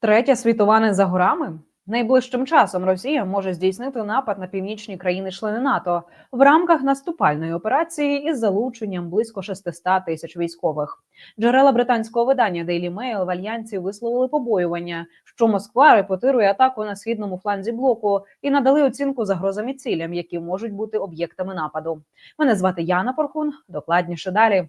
Третя світова не за горами. Найближчим часом Росія може здійснити напад на північні країни-члени НАТО в рамках наступальної операції із залученням близько 600 тисяч військових. Джерела британського видання Daily Mail в альянсі висловили побоювання, що Москва репетирує атаку на східному фланзі блоку і надали оцінку загрозам і цілям, які можуть бути об'єктами нападу. Мене звати Яна Порхун. Докладніше далі.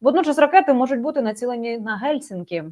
Водночас ракети можуть бути націлені на Гельсінкі.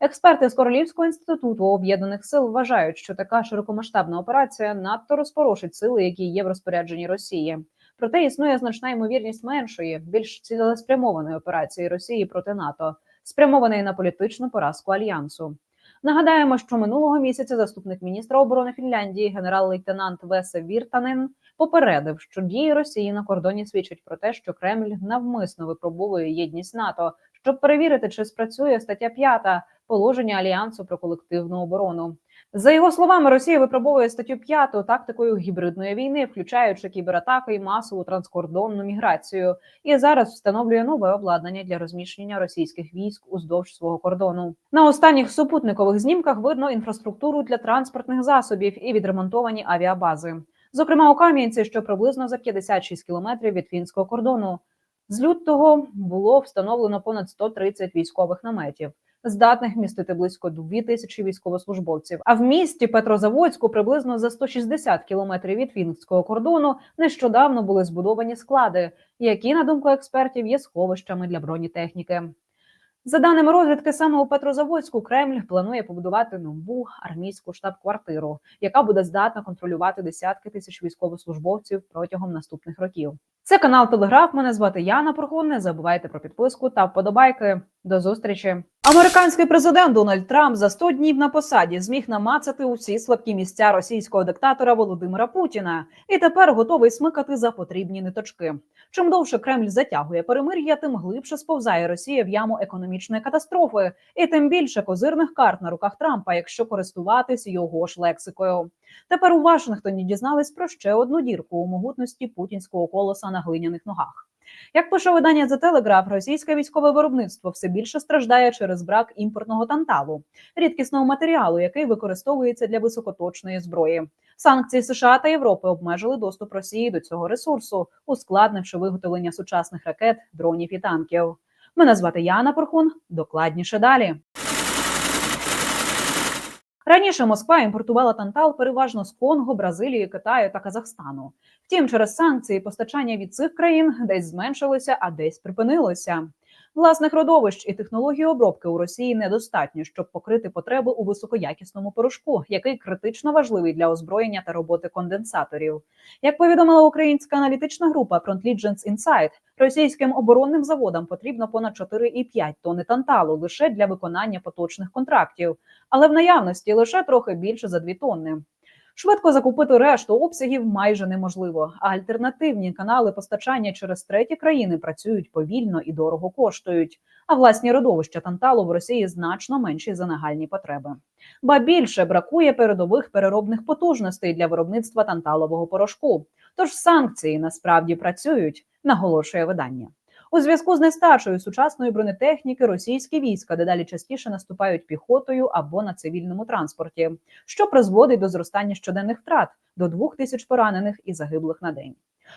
Експерти з Королівського інституту об'єднаних сил вважають, що така широкомасштабна операція надто розпорошить сили, які є в розпорядженні Росії. Проте існує значна ймовірність меншої, більш цілеспрямованої операції Росії проти НАТО, спрямованої на політичну поразку альянсу. Нагадаємо, що минулого місяця заступник міністра оборони Фінляндії, генерал-лейтенант Весе Віртанен, попередив, що дії Росії на кордоні свідчать про те, що Кремль навмисно випробовує єдність НАТО, щоб перевірити, чи спрацює стаття 5 положення альянсу про колективну оборону. За його словами, Росія випробовує статтю 5 тактикою гібридної війни, включаючи кібератаки і масову транскордонну міграцію, і зараз встановлює нове обладнання для розміщення російських військ уздовж свого кордону. На останніх супутникових знімках видно інфраструктуру для транспортних засобів і відремонтовані авіабази. Зокрема, у Кам'янці, що приблизно за 56 кілометрів від фінського кордону. З лютого було встановлено понад 130 військових наметів, здатних містити близько 2 тисячі військовослужбовців. А в місті Петрозаводську приблизно за 160 кілометрів від фінського кордону нещодавно були збудовані склади, які, на думку експертів, є сховищами для бронетехніки. За даними розвідки, саме у Петрозаводську Кремль планує побудувати нову армійську штаб-квартиру, яка буде здатна контролювати десятки тисяч військовослужбовців протягом наступних років. Це канал Телеграф. Мене звати Яна Прохун. Не забувайте про підписку та вподобайки. До зустрічі. Американський президент Дональд Трамп за 100 днів на посаді зміг намацати усі слабкі місця російського диктатора Володимира Путіна і тепер готовий смикати за потрібні ниточки. Чим довше Кремль затягує перемир'я, тим глибше сповзає Росія в яму економічної катастрофи, і тим більше козирних карт на руках Трампа, якщо користуватись його ж лексикою. Тепер у Вашингтоні дізнались про ще одну дірку у могутності путінського колоса на глиняних ногах. Як пише видання The Telegraph, російське військове виробництво все більше страждає через брак імпортного танталу, рідкісного матеріалу, який використовується для високоточної зброї. Санкції США та Європи обмежили доступ Росії до цього ресурсу, ускладнивши виготовлення сучасних ракет, дронів і танків. Мене звати Яна Порхун. Докладніше далі. Раніше Москва імпортувала тантал переважно з Конго, Бразилії, Китаю та Казахстану. Втім, через санкції постачання від цих країн десь зменшилося, а десь припинилося. Власних родовищ і технології обробки у Росії недостатньо, щоб покрити потреби у високоякісному порошку, який критично важливий для озброєння та роботи конденсаторів. Як повідомила українська аналітична група Frontlegends Insight, російським оборонним заводам потрібно понад 4,5 тонни танталу лише для виконання поточних контрактів, але в наявності лише трохи більше за 2 тонни. Швидко закупити решту обсягів майже неможливо. А альтернативні канали постачання через треті країни працюють повільно і дорого коштують. А власні родовища танталу в Росії значно менші за нагальні потреби. Ба більше бракує передових переробних потужностей для виробництва танталового порошку. Тож санкції насправді працюють, наголошує видання. У зв'язку з нестачею сучасної бронетехніки російські війська дедалі частіше наступають піхотою або на цивільному транспорті, що призводить до зростання щоденних втрат до двох тисяч поранених і загиблих на день.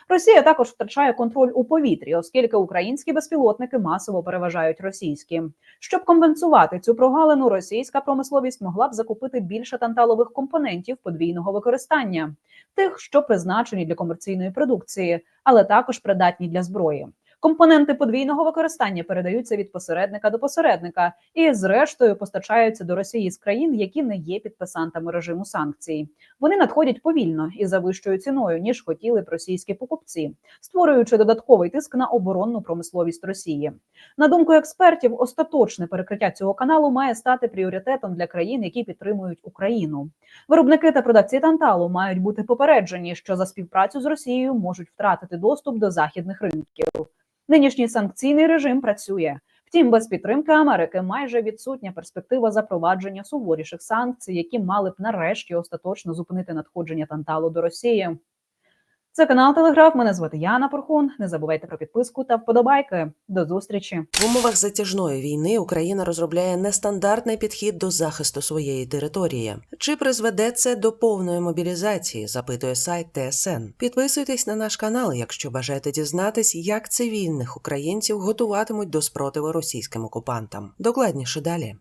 Росія також втрачає контроль у повітрі, оскільки українські безпілотники масово переважають російські. Щоб компенсувати цю прогалину, російська промисловість могла б закупити більше танталових компонентів подвійного використання, тих, що призначені для комерційної продукції, але також придатні для зброї. Компоненти подвійного використання передаються від посередника до посередника і, зрештою, постачаються до Росії з країн, які не є підписантами режиму санкцій. Вони надходять повільно і за вищою ціною, ніж хотіли б російські покупці, створюючи додатковий тиск на оборонну промисловість Росії. На думку експертів, остаточне перекриття цього каналу має стати пріоритетом для країн, які підтримують Україну. Виробники та продавці танталу мають бути попереджені, що за співпрацю з Росією можуть втратити доступ до західних ринків. Нинішній санкційний режим працює. Втім, без підтримки Америки майже відсутня перспектива запровадження суворіших санкцій, які мали б нарешті остаточно зупинити надходження танталу до Росії. Це канал Телеграф. Мене звати Яна Порхун. Не забувайте про підписку та вподобайки. До зустрічі. В умовах затяжної війни Україна розробляє нестандартний підхід до захисту своєї території. Чи призведе це до повної мобілізації? запитує сайт ТСН. Підписуйтесь на наш канал, якщо бажаєте дізнатись, як цивільних українців готуватимуть до спротиву російським окупантам. Докладніше далі.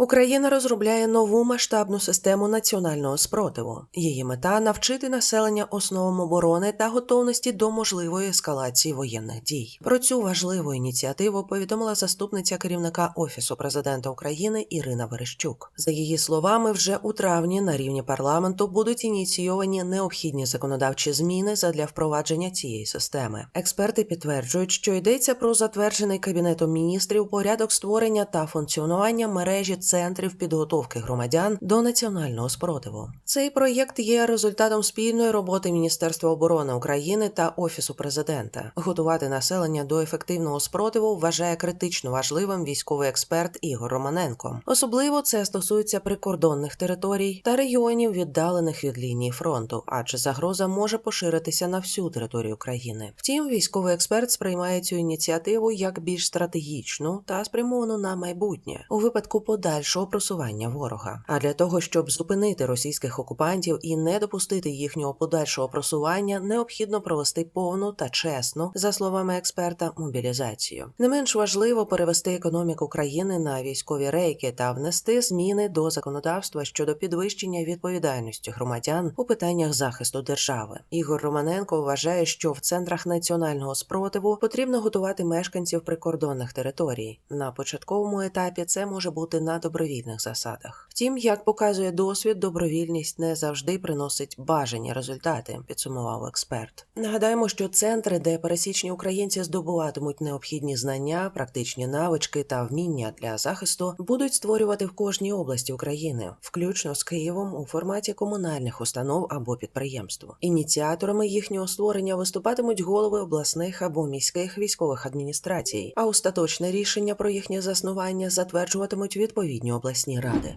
Україна розробляє нову масштабну систему національного спротиву. Її мета навчити населення основам оборони та готовності до можливої ескалації воєнних дій. Про цю важливу ініціативу повідомила заступниця керівника офісу президента України Ірина Верещук. За її словами, вже у травні на рівні парламенту будуть ініційовані необхідні законодавчі зміни задля впровадження цієї системи. Експерти підтверджують, що йдеться про затверджений кабінетом міністрів порядок створення та функціонування мережі центрів підготовки громадян до національного спротиву. Цей проєкт є результатом спільної роботи Міністерства оборони України та Офісу президента. Готувати населення до ефективного спротиву вважає критично важливим військовий експерт Ігор Романенко. Особливо це стосується прикордонних територій та регіонів, віддалених від лінії фронту, адже загроза може поширитися на всю територію країни. Втім, військовий експерт сприймає цю ініціативу як більш стратегічну та спрямовану на майбутнє у випадку подальшого просування ворога. А для того, щоб зупинити російських окупантів і не допустити їхнього подальшого просування, необхідно провести повну та чесну, за словами експерта, мобілізацію. Не менш важливо перевести економіку країни на військові рейки та внести зміни до законодавства щодо підвищення відповідальності громадян у питаннях захисту держави. Ігор Романенко вважає, що в центрах національного спротиву потрібно готувати мешканців прикордонних територій. На початковому етапі це може бути на добровільних засадах. Втім, як показує досвід, добровільність не завжди приносить бажані результати, підсумував експерт. Нагадаємо, що центри, де пересічні українці здобуватимуть необхідні знання, практичні навички та вміння для захисту, будуть створювати в кожній області України, включно з Києвом у форматі комунальних установ або підприємств. Ініціаторами їхнього створення виступатимуть голови обласних або міських військових адміністрацій, а остаточне рішення про їхнє заснування затверджуватимуть відповідні обласні ради.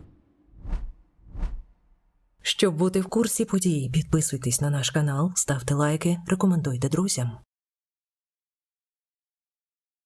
Щоб бути в курсі подій, підписуйтесь на наш канал, ставте лайки, рекомендуйте друзям.